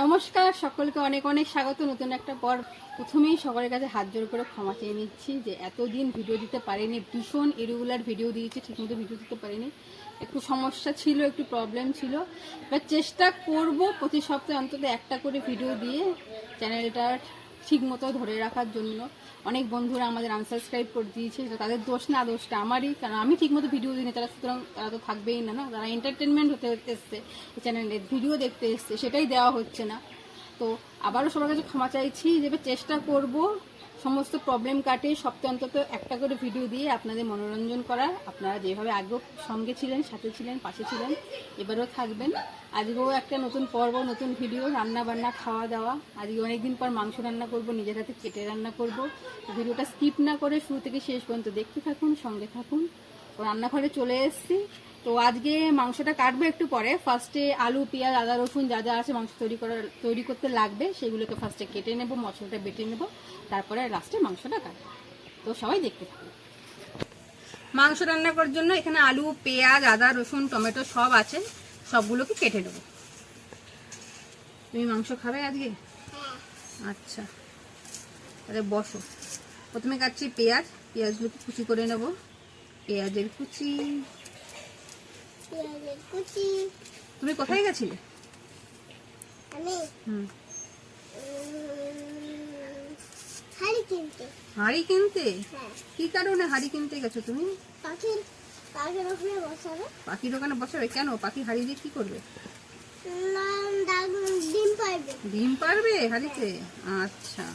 নমস্কার, সকলকে অনেক অনেক স্বাগত। নতুন একটা পর প্রথমেই সকলের কাছে হাত জোর করে ক্ষমা চেয়ে নিচ্ছি যে এতদিন ভিডিও দিতে পারিনি, ভীষণ ইরেগুলার ভিডিও দিয়েছি, ঠিকমতো ভিডিও দিতে পারিনি। একটু সমস্যা ছিল, একটু প্রবলেম ছিল। এবার চেষ্টা করব প্রতি সপ্তাহে অন্তত একটা করে ভিডিও দিয়ে চ্যানেলটা ঠিকমতো ধরে রাখার জন্য। অনেক বন্ধুরা আমাদের আনসাবস্ক্রাইব করে দিয়েছে, তো তাদের দোষ না, দোষটা আমারই, কারণ আমি ঠিকমতো ভিডিও দিই না তারা সুতরাং তারা তো থাকবেই না না? তারা এন্টারটেনমেন্ট হতে হতে এসছে চ্যানেলে ভিডিও দেখতে এসছে, সেটাই দেওয়া হচ্ছে না। তো আবারও সবার কাছে ক্ষমা চাইছি যে চেষ্টা করব সমস্ত প্রবলেম কাটে সপ্তাহে অন্তত একটা করে ভিডিও দিয়ে আপনাদের মনোরঞ্জন করার আপনারা যেভাবে আগেও সঙ্গে ছিলেন, সাথে ছিলেন, পাশে ছিলেন, এবারও থাকবেন। আজকেও একটা নতুন পর্ব, নতুন ভিডিও রান্না বান্না খাওয়া দাওয়া আজকে অনেকদিন পর মাংস রান্না করব, নিজের হাতে কেটে রান্না করব। ভিডিওটা স্কিপ না করে শুরু থেকে শেষ পর্যন্ত দেখতে থাকুন, সঙ্গে থাকুন। রান্নাঘরে চলে এসেছি। তো আজকে মাংসটা কাটবো একটু পরে। ফার্স্টে আলু পেঁয়াজ আদা রসুন যা যা আছে মাংস তৈরি করার তৈরি করতে লাগবে সেগুলোকে ফার্স্টে কেটে নেব মশলাটা বেটে নেব তারপরে লাস্টে মাংসটা কাটবো। তো সবাই দেখতে থাকুন মাংস রান্না করার জন্য এখানে আলু পেঁয়াজ আদা রসুন টমেটো সব আছে সবগুলোকে কেটে নেব। তুমি মাংস খাবে আজকে? আচ্ছা। তাহলে বসো। প্রথমে কাটছি পেঁয়াজ পেঁয়াজগুলোকে কুচি করে নেব। পেঁয়াজের কুচি। তুমি কোথায় গেছিলে? আমি হুম। হাঁড়ি কিনতে। হাঁড়ি কিনতে? হ্যাঁ। কি কারণে হাঁড়ি কিনতে গেছো তুমি? পাখির পাখির ওখানে বসাবে। পাখির দোকানে বসাবে? কেন? পাখি হাঁড়ি দিয়ে কি করবে? ডিম পারবে ডিম পারবে হাঁড়িতে? আচ্ছা।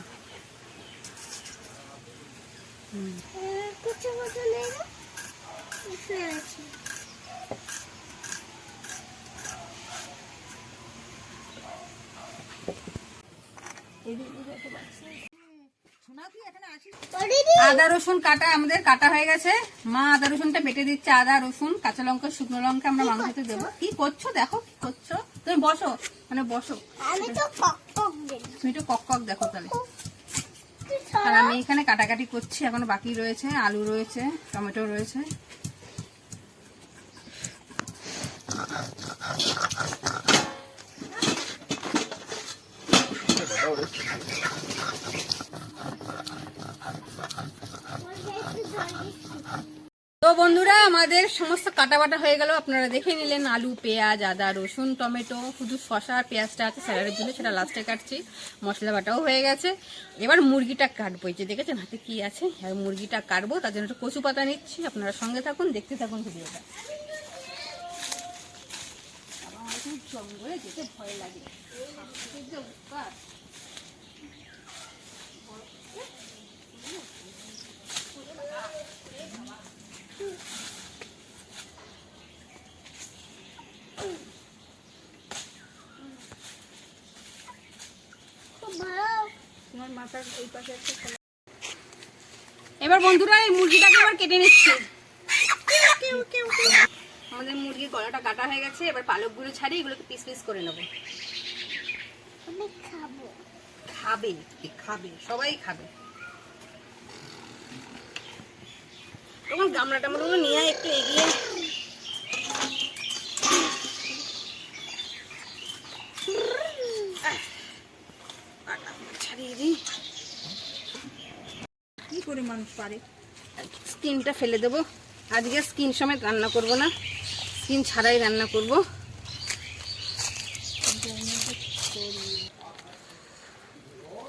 হুম। কুচি কুচি নেই আছে। আদা রসুন কাটা আমাদের কাটা হয়ে গেছে। মা আদা রসুনটা বেটে দিচ্ছে আদা রসুন কাঁচা লঙ্কা শুকনো লঙ্কা আমরা মাংসতে দেবো। কি করছ? দেখো কি করছ? তুমি বসো মানে বসো। তো তুমি একটু কক কক দেখো তাহলে। আর আমি এখানে কাটাকাটি করছি এখনও বাকি রয়েছে আলু রয়েছে টমেটো রয়েছে। তো বন্ধুরা, আমাদের সমস্ত কাটা বাটা হয়ে গেল। আপনারা দেখে নিলেন আলু, পেঁয়াজ, আদা, রসুন, টমেটো, শুধু শশা পেঁয়াজটা আছে স্যালাডের জন্য সেটা লাস্টে কাটছি। মশলা বাটাও হয়ে গেছে। এবার মুরগিটা কাটবো। এই যে দেখেছেন, হাতে কি আছে? আর মুরগিটা কাটবো। তার জন্য একটু কচু পাতা নিচ্ছি। আপনারা সঙ্গে থাকুন, দেখতে থাকুন ভিডিওটা। জঙ্গলে যেতে ভয় লাগে হাঁটতে যে উৎপাত। খুব ভালো তোমার মাথার এই পাশে একটা খোলা। এবার বন্ধুরা এই মুরগিটাকে এবার কেটে নিচ্ছি। আমাদের মুরগির গলাটা কাটা হয়ে গেছে এবার পালকগুলো ছাড়িয়ে এগুলোকে পিস পিস করে নেব। খাবে খাবে সবাই খাবে। তখন গামলাটা মতো নিয়ে একটু এগিয়ে ছাড়িয়ে দিই। কি করে মানুষ পারে? স্কিনটা ফেলে দেবো। আজকে স্কিন সমেত রান্না করব না। স্কিন ছাড়াই রান্না করব।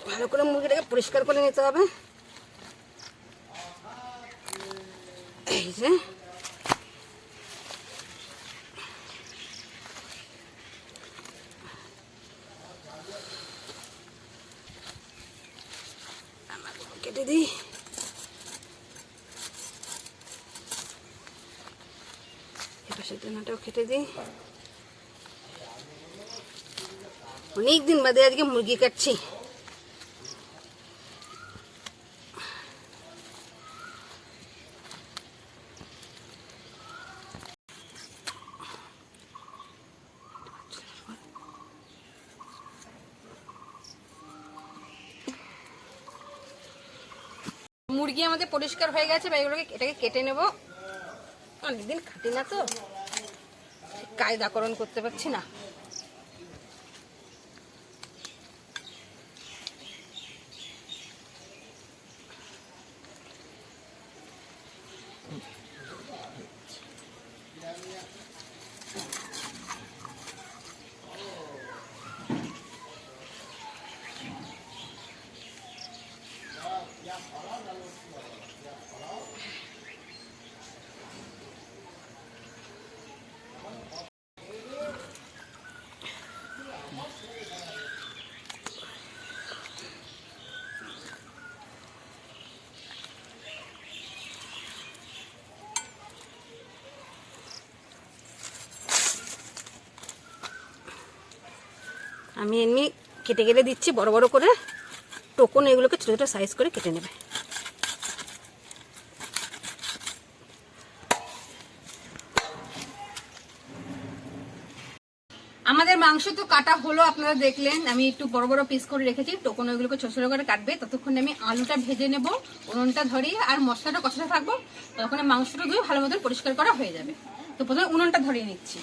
ভালো করে মুরগিটাকে পরিষ্কার করে নিতে হবে। এই কেটে দিই। এপাশের ডানাটাও কেটে দিই। অনেক দিন বাদে আজকে মুরগি কাটছি। মুরগি আমাদের পরিষ্কার হয়ে গেছে বা এগুলোকে, এটাকে কেটে নেব। অনেকদিন খাটি না তো। কায়দাকরণ করতে পারছি না। আমি এমনি কেটে গেলে দিচ্ছি, বড় বড় করে। টোকন এগুলোকে ছোটো ছোটো সাইজ করে কেটে নেবে। আমাদের মাংস তো কাটা হলো, আপনারা দেখলেন। আমি একটু বড় বড় পিস করে রেখেছি। টোকন ওইগুলোকে ছোট ছোট করে কাটবে। ততক্ষণে আমি আলুটা ভেজে নেব, উনুনটা ধরিয়ে, আর মশলাটা কষাতে থাকব। ততক্ষণে মাংসটা ধুয়ে ভালো মতো পরিষ্কার করা হয়ে যাবে। তো প্রথমে উনুনটা ধরিয়ে নিচ্ছি।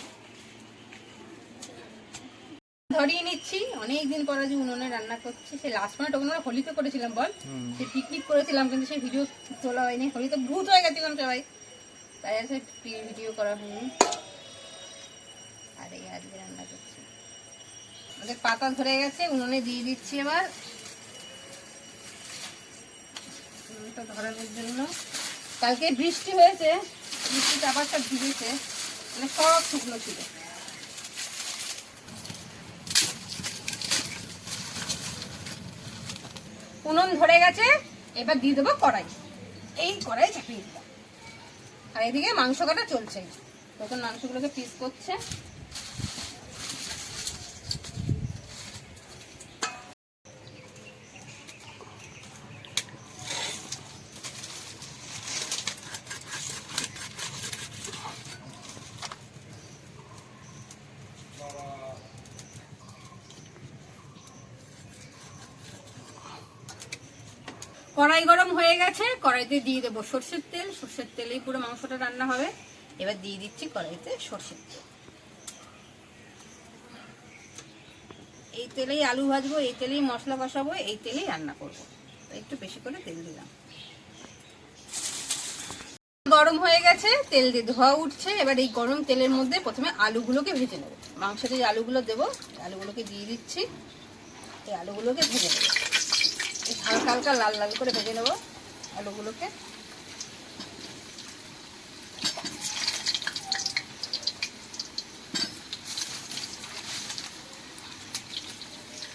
ধরিয়ে নিচ্ছি। অনেকদিন পরে যে উনুনে রান্না করছি। সেই লাস্ট মানে টোকন আমরা হোলিতে করেছিলাম বল? সেই পিকনিক করেছিলাম কিন্তু সেই ভিডিও তোলা হয়নি। হোলিতে ভূত হয়ে গেছিলাম সবাই। তাই আছে ভিডিও করা হয়নি। আর এই আজকে রান্না করছি। আমাদের পাতা ধরে গেছে উনুনে দিয়ে দিচ্ছি এবার। উনুনটা ধরানোর জন্য। কালকে বৃষ্টি হয়েছে আবার সব ভিজেছে মানে সব শুকনো ছিল। উনুন ধরে গেছে, এবার দিয়ে দেবো কড়াই। এই কড়াই চাপিয়ে দিলাম। আর এদিকে মাংস কাটা চলছে। তখন মাংসগুলোকে পিস করছে। কড়াই গরম হয়ে গেছে, কড়াইতে দিয়ে দেবো সর্ষের তেল, সর্ষের তেলেই পুরো মাংসটা রান্না হবে। এবার দিয়ে দিচ্ছি কড়াইতে সর্ষের তেল। এই তেলেই আলু ভাজবো, এই তেলেই মশলা কষাবো, এই তেলেই রান্না করব। একটু বেশি করে তেল দিলাম। গরম হয়ে গেছে, তেল দিয়ে ধোয়া উঠছে। এবার এই গরম তেলের মধ্যে প্রথমে আলুগুলোকে ভেজে নেব। মাংসতে যে আলুগুলো দেবো, আলুগুলোকে দিয়ে দিচ্ছি। এই আলুগুলোকে ভেজে নেব। হালকা হালকা লাল লাল করে ভেজে নেব আলুগুলোকে।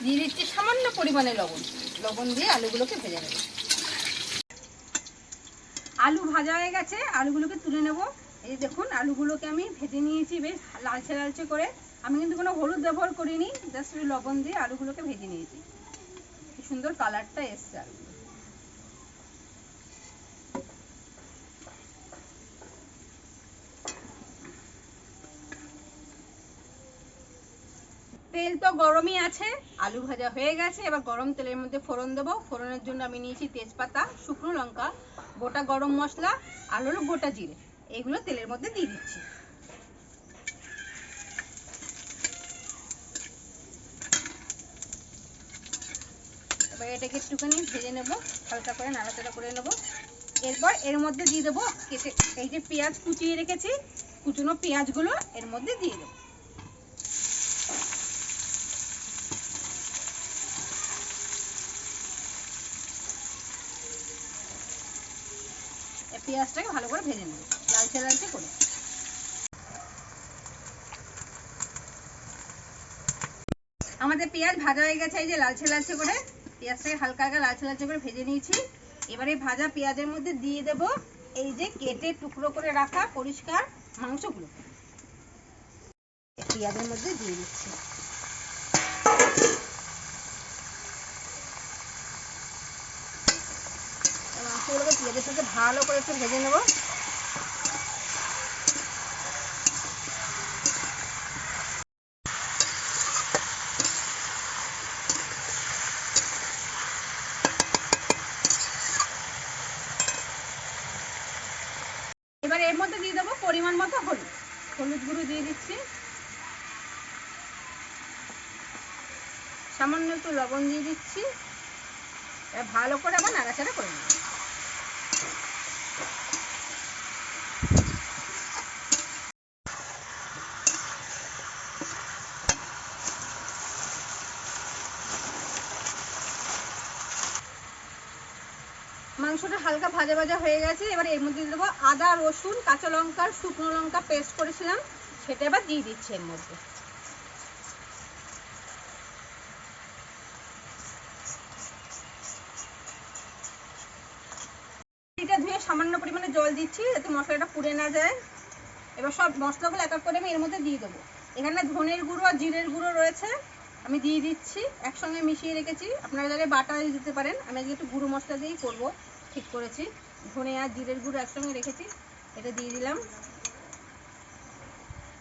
দিয়ে দিচ্ছি সামান্য পরিমাণে লবণ। লবণ দিয়ে আলুগুলোকে ভেজে নেব। আলু ভাজা হয়ে গেছে, আলুগুলোকে তুলে নেব। এই দেখুন, আলুগুলোকে আমি ভেজে নিয়েছি বেশ লালচে লালচে করে। আমি কিন্তু কোনো হলুদ ব্যবহার করিনি, জাস্ট লবণ দিয়ে আলুগুলোকে ভেজে নিয়েছি। সুন্দর কালারটা এসছে আলুগুলো তেল তো গরমই আছে, আলু ভাজা হয়ে গেছে, এবার গরম তেলের মধ্যে ফোড়ন দেবো। ফোড়নের জন্য আমি নিয়েছি তেজপাতা, শুকনো লঙ্কা, গোটা গরম মশলা, আর হলো গোটা জিরে। এগুলো তেলের মধ্যে দিয়ে দিচ্ছি। এটাকে একটুখানি ভেজে নেব, হালকা করে নাড়াচাড়া করে নেব। এরপর এর মধ্যে দিয়ে দেবো কেটে এই যে পেঁয়াজ কুচিয়ে রেখেছি, কুচনো পেঁয়াজগুলো এর মধ্যে দিয়ে দেবো। পেঁয়াজটাকে ভালো করে ভেজে নেব, লালচে লালচে করে। আমাদের পেঁয়াজ ভাজা হয়ে গেছে, এই যে লালচে লালচে করে। পেঁয়াজটাকে হালকা হালকা লালচে লালচে করে ভেজে নিয়েছি। এবারে ভাজা পেঁয়াজের মধ্যে দিয়ে দেব এই যে কেটে টুকরো করে রাখা পরিষ্কার মাংসগুলো। পেঁয়াজের মধ্যে দিয়ে দিচ্ছি। মাংসগুলোকে পেঁয়াজের সাথে ভালো করে একটু ভেজে নেব এবার এর মধ্যে দিয়ে দেবো পরিমাণ মতো হলুদ হলুদ গুঁড়ো দিয়ে দিচ্ছি সামান্য একটু লবণ দিয়ে দিচ্ছি এবার ভালো করে আবার নাড়াচাড়া করে নেব মাংসটা হালকা ভাজা ভাজা হয়ে গেছে। এবার এর মধ্যে দিয়ে দেবো আদা, রসুন, কাঁচা লঙ্কার শুকনো লঙ্কা পেস্ট করেছিলাম। সেটা এবার দিয়ে দিচ্ছি এর মধ্যে। ধুয়ে সামান্য পরিমাণে জল দিচ্ছি যাতে মশলাটা পুড়ে না যায়। এবার সব মশলাগুলো এক এক করে আমি এর মধ্যে দিয়ে দেবো। এখানে ধনের গুঁড়ো আর জিরের গুঁড়ো রয়েছে, আমি দিয়ে দিচ্ছি। একসঙ্গে মিশিয়ে রেখেছি। আপনারা যারা বাটা দিতে পারেন। আমি একটু গুঁড়ো মশলা দিয়েই করব। ঠিক করেছি। ধনে আর জিরের গুঁড়ো একসঙ্গে রেখেছি, এটা দিয়ে দিলাম।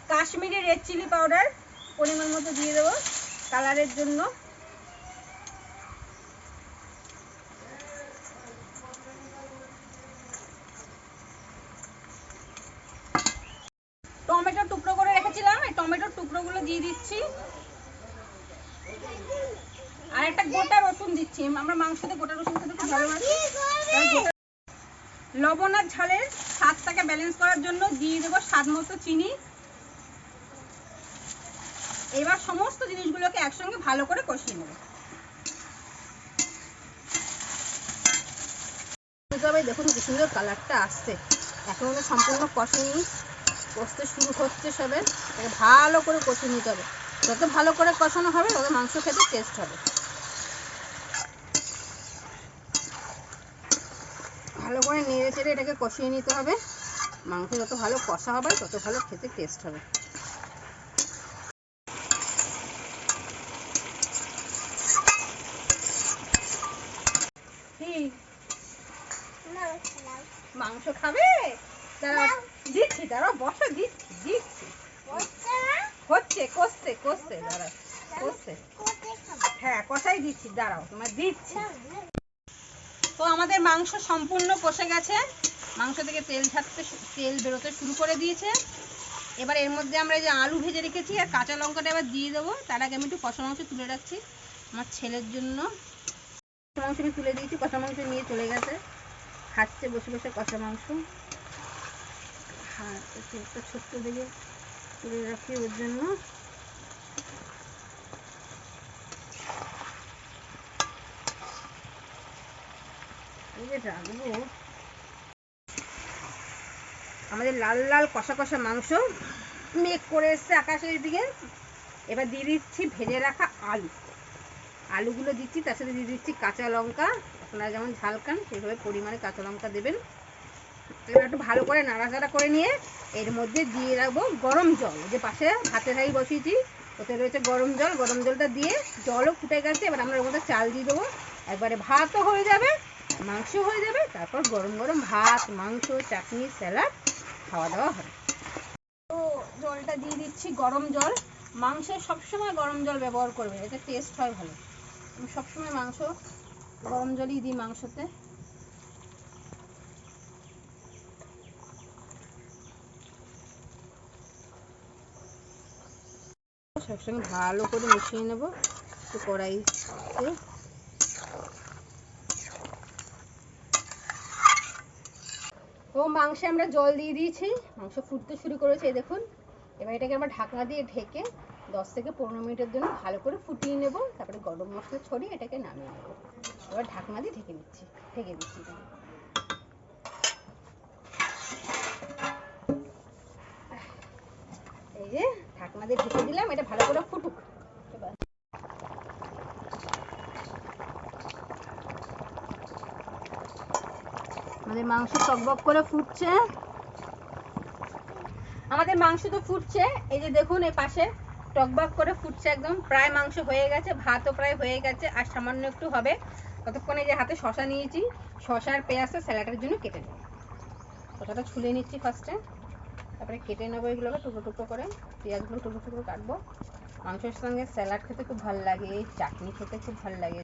কাশ্মীরি রেড চিলি পাউডার পরিমাণ মতো দিয়ে দেবো। কালারের জন্য টমেটোর টুকরো করে রেখেছিলাম এই টমেটোর টুকরোগুলো দিয়ে দিচ্ছি আর একটা গোটা রসুন দিচ্ছি আমরা মাংসতে গোটা রসুন খেতে খুব ভালোবাসি তাই গোটা- লবণ আর ঝালের স্বাদটাকে ব্যালেন্স করার জন্য দিয়ে দেবো স্বাদ মতো চিনি। এবার সমস্ত জিনিসগুলোকে একসঙ্গে ভালো করে কষিয়ে নেব। দেখুন কি সুন্দর কালারটা আসছে। এখনও সম্পূর্ণ কষেনি। কষতে শুরু হচ্ছে সবে। এটাকে ভালো করে কষিয়ে নিতে হবে। যত ভালো করে কষানো হবে, তত মাংস খেতে টেস্ট হবে। ভালো করে নেড়ে চেড়ে এটাকে কষিয়ে নিতে হবে। মাংস যত ভালো কষা হবে তত ভালো খেতে টেস্ট হবে। মাংস খাবে? দাঁড়াও দিচ্ছি দাঁড়াও বসো দিচ্ছি দিচ্ছি। হচ্ছে দাঁড়াও কষছে। কোথায় খাব। হ্যাঁ কষাই দিচ্ছি দাঁড়াও তোমার দিচ্ছি। আমাদের মাংস সম্পূর্ণ কষে গেছে। মাংস থেকে তেল ছাড়তে তেল বেরোতে শুরু করে দিয়েছে। এবার এর মধ্যে আমরা যে আলু ভেজে রেখেছি আর কাঁচা লঙ্কাটা এবার দিয়ে দেবো। তার আগে আমি একটু কষা মাংস তুলে রাখছি আমার ছেলের জন্য। কষা মাংস আমি তুলে দিয়েছি, কষা মাংস নিয়ে চলে গেছে। খাচ্ছে, বসে বসে কষা মাংস। হ্যাঁ একটা ছোট্ট দিকে তুলে রাখি ওর জন্য। আমাদের লাল লাল কষা কষা মাংস মেঘ করে এসছে আকাশের দিকে। এবার দিয়ে দিচ্ছি ভেজে রাখা আলু। আলুগুলো দিচ্ছি, তার সাথে দিয়ে দিচ্ছি কাঁচা লঙ্কা। আপনারা যেমন ঝাল খান সেইভাবে পরিমাণে কাঁচা লঙ্কা দেবেন। এবার একটু ভালো করে নাড়াচাড়া করে নিয়ে এর মধ্যে দিয়ে রাখব গরম জল। যে পাশে হাতে হাই বসিয়েছি, ওতে রয়েছে গরম জল। গরম জলটা দিয়ে জলও ফুটে গেছে, এবার আমরা ওর মধ্যে চাল দিয়ে দেবো। একবারে ভাতও হয়ে যাবে মাংস হয়ে যাবে, তারপর গরম গরম ভাত, মাংস, চাটনি, স্যালাড খাওয়া দাওয়া হবে। তো জলটা দিয়ে দিচ্ছি, গরম জল। মাংসে সবসময় গরম জল ব্যবহার করবে, এতে টেস্ট হয় ভালো। সবসময় মাংস, গরম জলই দিই মাংসতে। সবসময় ভালো করে মিশিয়ে নেব, একটু কড়াইতে। তো মাংসে আমরা জল দিয়ে দিয়েছি। মাংস ফুটতে শুরু করেছে, এই দেখুন। এবার এটাকে আমরা ঢাকনা দিয়ে ঢেকে দশ থেকে পনেরো মিনিটের জন্য ভালো করে ফুটিয়ে নেব। তারপরে গরম মশলা ছড়িয়ে এটাকে নামিয়ে নেব। এবার ঢাকনা দিয়ে ঢেকে দিচ্ছি ঢেকে দিচ্ছি। এই যে, ঢাকনা দিয়ে ঢেকে দিলাম, এটা ভালো করে ফুটুক। আমাদের মাংস টকবক করে ফুটছে। আমাদের মাংস তো ফুটছে। এই যে দেখুন, এই পাশে টকবক করে ফুটছে একদম। প্রায় মাংস হয়ে গেছে, ভাতও প্রায় হয়ে গেছে, আর সামান্য একটু হবে। ততক্ষণে যে হাতে শশা নিয়েছি। শশা আর পেঁয়াজটা স্যালাডের জন্য কেটে নেব। শশাটা ছুলে নিচ্ছি ফার্স্টে তারপরে কেটে নেব এগুলোকে টুকরো টুকরো করে। পেঁয়াজগুলো টুকরো টুকরো কাটবো। মাংসের সঙ্গে স্যালাড খেতে খুব ভালো লাগে চাটনি খেতে খুব ভালো লাগে।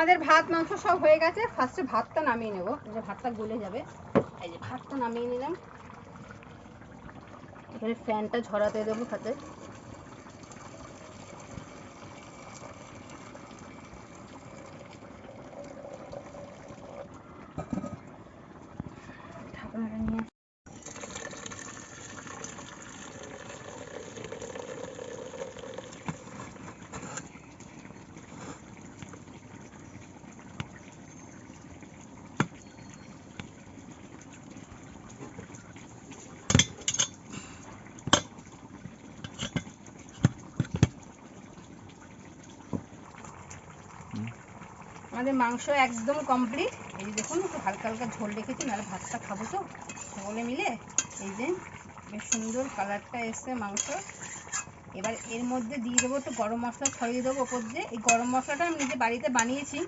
আমাদের ভাত, মাংস সব হয়ে গেছে। ফার্স্টে ভাতটা নামিয়ে নেব। যে ভাতটা গলে যাবে। এই যে ভাতটা নামিয়ে নিলাম। এখানে ফ্যানটা ঝরাতে দেবো হাতে ঢাকনাটা নিয়ে আমাদের মাংস একদম কমপ্লিট এই যে দেখুন, একটু হালকা হালকা ঝোল রেখেছি, নাহলে ভাতটা খাব তো। সকলে মিলে এই যে বেশ সুন্দর কালারটা এসছে মাংস। এবার এর মধ্যে দিয়ে দেবো একটু গরম মশলা, ছড়িয়ে দেবো ওপর দিয়ে। এই গরম মশলাটা আমি নিজে বাড়িতে বানিয়েছি।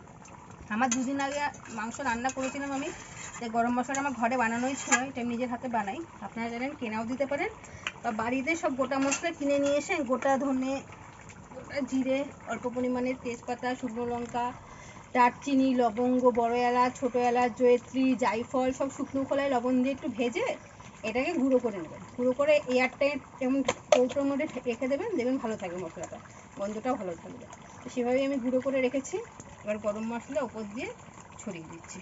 আমার দুদিন আগে মাংস রান্না করেছিলাম আমি। তাই গরম মশলাটা আমার ঘরে বানানোই ছিল, এটা আমি নিজের হাতে বানাই। আপনারা জানেন, কেনাও দিতে পারেন। বা বাড়িতে সব গোটা মশলা কিনে নিয়ে এসে গোটা ধনে, গোটা জিরে, অল্প পরিমাণে তেজপাতা, শুকনো লঙ্কা দারচিনি, লবঙ্গ, বড় এলাচ, ছোটো এলাচ, জয়ত্রী, জায়ফল, সব শুকনো খোলায় লবণ দিয়ে একটু ভেজে এটাকে গুঁড়ো করে নেবেন। গুঁড়ো করে এয়ারটাইট এমন কৌটোর মধ্যে রেখে দেবেন দেখবেন ভালো থাকবে মশলাটা, গন্ধটাও ভালো থাকবে। তো সেভাবেই আমি গুঁড়ো করে রেখেছি। এবার গরম মশলা ওপর দিয়ে ছড়িয়ে দিচ্ছি।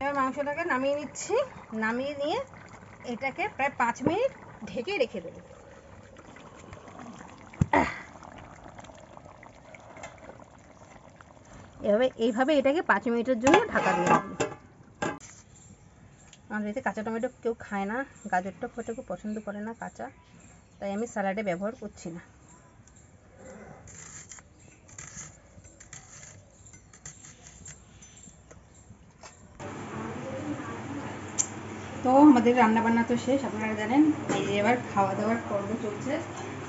এবার মাংসটাকে নামিয়ে নিচ্ছি। নামিয়ে নিয়ে এটাকে প্রায় পাঁচ মিনিট ঢেকে রেখে দেব। এভাবে, এইভাবে এটাকে পাঁচ মিনিটের জন্য ঢাকা দিয়ে রাখব আমাদের এতে কাঁচা টমেটো কেউ খায় না গাজরটা খেতে খুব পছন্দ করে না কাঁচা, তাই আমি স্যালাডে ব্যবহার করছি না। তো আমাদের রান্না বান্না তো শেষ, আপনারা জানেন। এই যে এবার খাওয়া দাওয়ার পর্ব চলছে।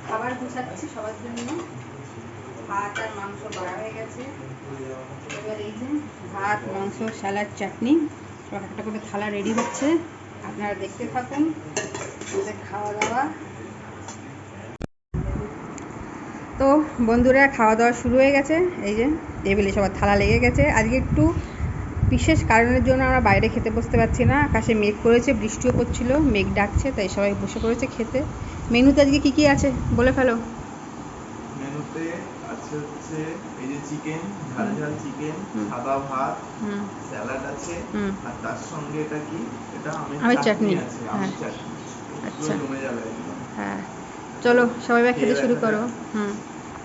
খাবার গুছাচ্ছি সবার জন্য। ভাত আর মাংস বাড়া হয়ে গেছে। এবার এই যে ভাত, মাংস, স্যালাড, চাটনি সব একটা করে থালা রেডি হচ্ছে। আপনারা দেখতে থাকুন। আমাদের খাওয়া দাওয়া তো বন্ধুরা খাওয়া দাওয়া শুরু হয়ে গেছে। এই যে টেবিলে সবার থালা লেগে গেছে। আজকে একটু বিশেষ কারণের জন্য আমরা বাইরে খেতে বসতে পারছি না। আকাশে মেঘ করেছে বৃষ্টিও পড়ছিল মেঘ ডাকছে তাই সবাই বসে পড়েছে খেতে। মেনুতে আজকে কি কি আছে বলে ফেলো? মেনুতে আছে হচ্ছে এই যে চিকেন ঝাল ঝাল চিকেন হুম। সাদা ভাত হুম। স্যালাড আছে আর তার সঙ্গে এটা কি? এটা আমের চাটনি আছে হ্যাঁ। আমের চাটনি। আচ্ছা। জমে যাবে একদম। হ্যাঁ। চলো সবাই এবার খেতে শুরু করো। হুম।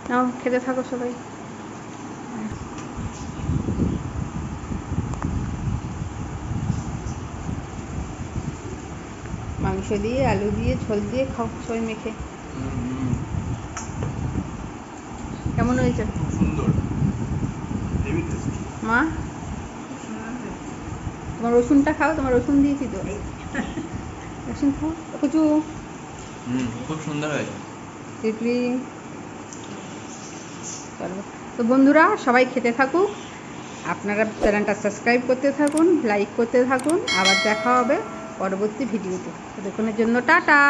নাও খেতে থাকো সবাই। মাংস দিয়ে আলু দিয়ে ঝোল দিয়ে খাও সবাই মেখে। কেমন হয়েছে? মা? তোমার রসুনটা খাও তোমার রসুন দিয়েছি তো। রসুন খাও। কুচু? খুব সুন্দর হয়েছে। চলো। তো বন্ধুরা সবাই খেতে থাকুক। আপনারা চ্যানেলটা সাবস্ক্রাইব করতে থাকুন লাইক করতে থাকুন। আবার দেখা হবে। পরবর্তী ভিডিওতে। ততক্ষণের জন্য টাটা।